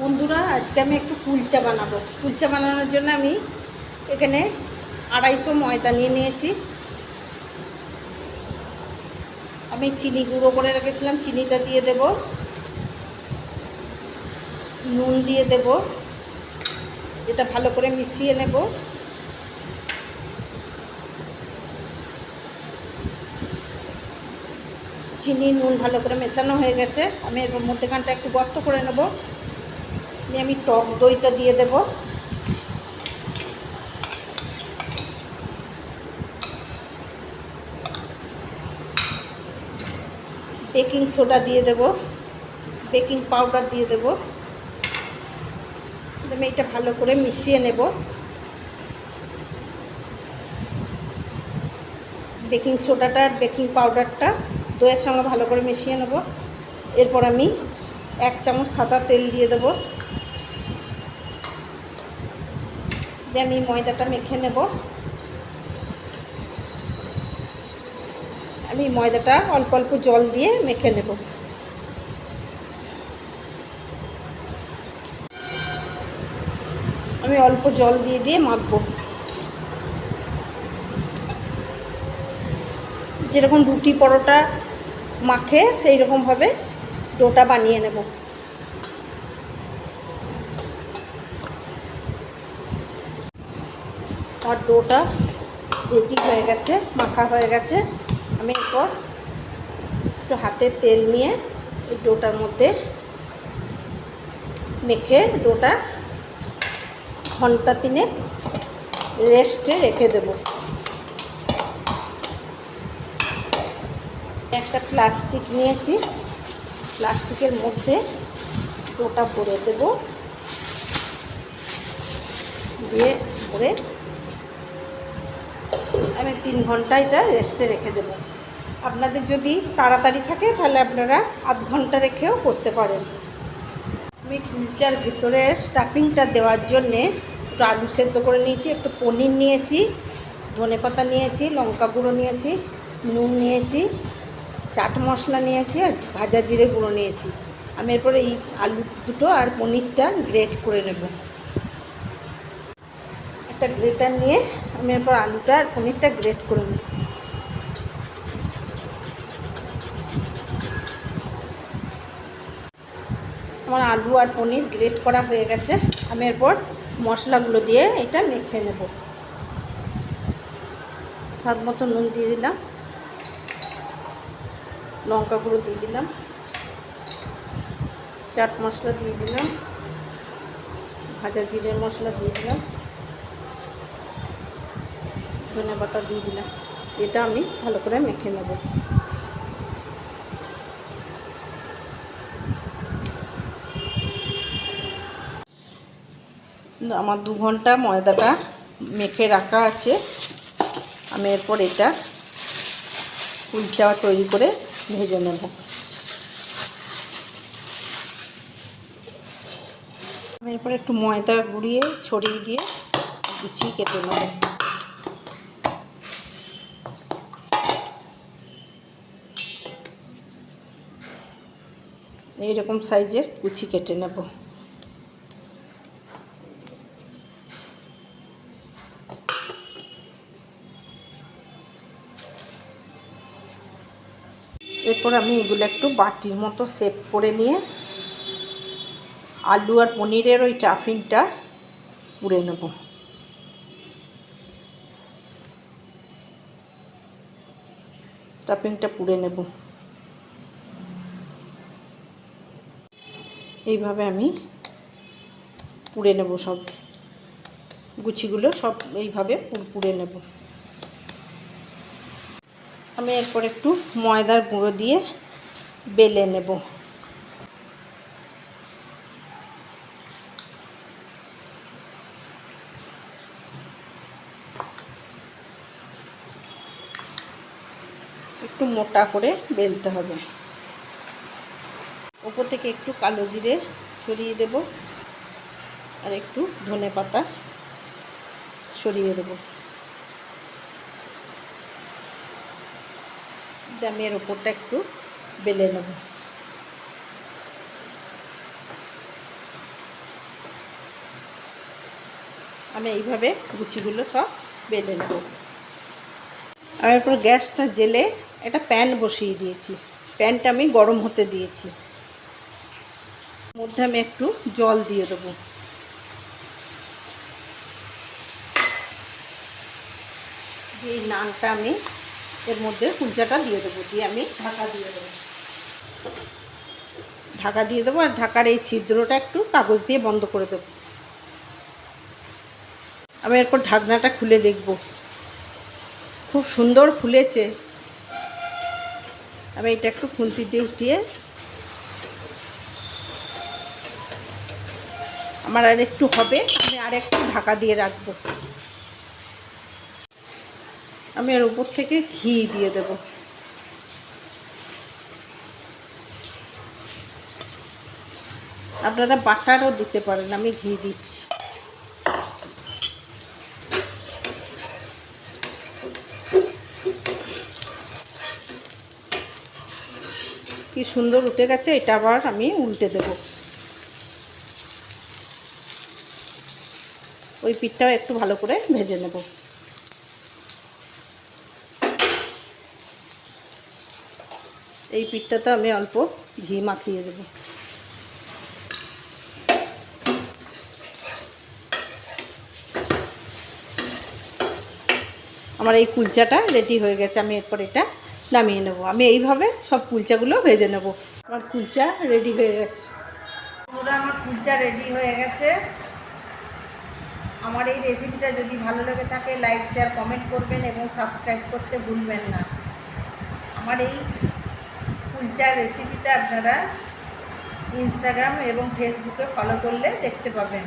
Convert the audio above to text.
বন্ধুরা, আজকে আমি একটু কুলচা বানাবো। কুলচা বানানোর জন্য আমি এখানে আড়াইশো ময়দা নিয়ে নিয়েছি। আমি চিনি গুঁড়ো করে রেখেছিলাম, চিনিটা দিয়ে দেব। নুন দিয়ে দেব। এটা ভালো করে মিশিয়ে নেব। চিনি, নুন ভালো করে মেশানো হয়ে গেছে। আমি এর মধ্যেখানটা একটু গর্ত করে নেব। নিয়ে আমি টক দইটা দিয়ে দেব। বেকিং সোডা দিয়ে দেব। বেকিং পাউডার দিয়ে দেব। আমি এটা ভালো করে মিশিয়ে নেব। বেকিং সোডাটা বেকিং পাউডারটা দইয়ের সঙ্গে ভালো করে মিশিয়ে নেব। এরপর আমি এক চামচ সাদা তেল দিয়ে দেব। দিয়ে আমি ময়দাটা মেখে নেব। আমি ময়দাটা অল্প অল্প জল দিয়ে মেখে নেব। আমি অল্প জল দিয়ে দিয়ে মাখবো। যেরকম রুটি পরোটা মাখে সেই রকমভাবে ডোটা বানিয়ে নেব। আর ডোটা রেডি হয়ে গেছে, মাখা হয়ে গেছে। আমি এরপর একটু হাতে তেল নিয়ে এই ডোটার মধ্যে মেখে ডোটা ঘণ্টা তিনেক রেস্টে রেখে দেবো। একটা প্লাস্টিক নিয়েছি, প্লাস্টিকের মধ্যে ডোটা ভরে দেব। দিয়ে ভরে আমি তিন ঘণ্টা এটা রেস্টে রেখে দেব। আপনাদের যদি তাড়াতাড়ি থাকে, তাহলে আপনারা আধ ঘণ্টা রেখেও করতে পারেন। আমি কুলচার ভিতরে স্টাফিংটা দেওয়ার জন্যে একটু আলু সেদ্ধ করে নিয়েছি, একটু পনির নিয়েছি, ধনে পাতা নিয়েছি, লঙ্কা গুঁড়ো নিয়েছি, নুন নিয়েছি, চাট মশলা নিয়েছি আর ভাজা জিরে গুঁড়ো নিয়েছি। আমি এরপরে এই আলু দুটো আর পনিরটা গ্রেট করে নেব। একটা গ্রেটার নিয়ে আমি এরপর আলুটা আর পনিরটা গ্রেট করে নেব। আমার আলু আর পনির গ্রেট করা হয়ে গেছে। আমি এরপর মশলাগুলো দিয়ে এটা মেখে নেব। স্বাদ মতো নুন দিয়ে দিলাম। লঙ্কা গুঁড়ো দিয়ে দিলাম। চাট মশলা দিয়ে দিলাম। ভাজা জিরের মশলা দিয়ে দিলাম। ধনে পাতা দিয়ে দিলাম। এটা আমি ভালো করে মেখে নেব। আমার দু ঘণ্টা ময়দাটা মেখে রাখা আছে। আমি এরপর এটা কুলচা তৈরি করে ভেজে নেব। আমি এরপর একটু ময়দা গুঁড়িয়ে, ছড়িয়ে দিয়ে গুছিয়ে কেটে নেব। এইরকম সাইজের কুচি কেটে নেব। এরপর আমি এগুলো একটু বাটির মতো সেভ করে নিয়ে আলু আর পনিরের ওই টাফিনটা পুড়ে নেব। টাফিনটা পুড়ে নেব। এইভাবে আমি পুড়ে নেব সব। গুছিগুলো সব এইভাবে পুড়ে নেব। আমি এরপর একটু ময়দার গুঁড়ো দিয়ে বেলে নেব। একটু মোটা করে বেলতে হবে। ওপর থেকে একটু কালো জিরে ছড়িয়ে দেব আর একটু ধনে পাতা ছড়িয়ে দেবো। আমি ওপরটা একটু বেলে নেব। আমি এইভাবে গুচিগুলো সব বেলে নেব। আমি এরপর গ্যাসটা জেলে একটা প্যান বসিয়ে দিয়েছি। প্যানটা আমি গরম হতে দিয়েছি। মধ্যে আমি একটু জল দিয়ে দেবো। এই নানটা আমি এর মধ্যে কুলচাটা দিয়ে দেবো, দিয়ে আমি ঢাকা দিয়ে দেবো। ঢাকা দিয়ে দেবো আর ঢাকার এই ছিদ্রটা একটু কাগজ দিয়ে বন্ধ করে দেবো। আমি এরপর ঢাকনাটা খুলে দেখব। খুব সুন্দর ফুলেছে। আমি এটা একটু খুন্তি দিয়ে উঠিয়ে আমার আর একটু হবে, আমি আর একটু ঢাকা দিয়ে রাখব। আমি এর উপর থেকে ঘি দিয়ে দেব। আপনারা বাটারও দিতে পারেন, আমি ঘি দিচ্ছি। কি সুন্দর উঠে গেছে, এটা আবার আমি উল্টে দেব। ওই পিঠটাও একটু ভালো করে ভেজে নেব। এই পিঠটাতে আমি অল্প ঘি মাখিয়ে দেব। আমার এই কুলচাটা রেডি হয়ে গেছে, আমি এরপর এটা নামিয়ে নেব। আমি এইভাবে সব কুলচাগুলো ভেজে নেব। আমার কুলচা রেডি হয়ে গেছে। পুরো আমার কুলচা রেডি হয়ে গেছে। আমার এই রেসিপিটা যদি ভালো লেগে থাকে লাইক শেয়ার কমেন্ট করবেন এবং সাবস্ক্রাইব করতে ভুলবেন না। আমার এই কুলচার রেসিপিটা আপনারা ইনস্টাগ্রাম এবং ফেসবুকে ফলো করলে দেখতে পাবেন।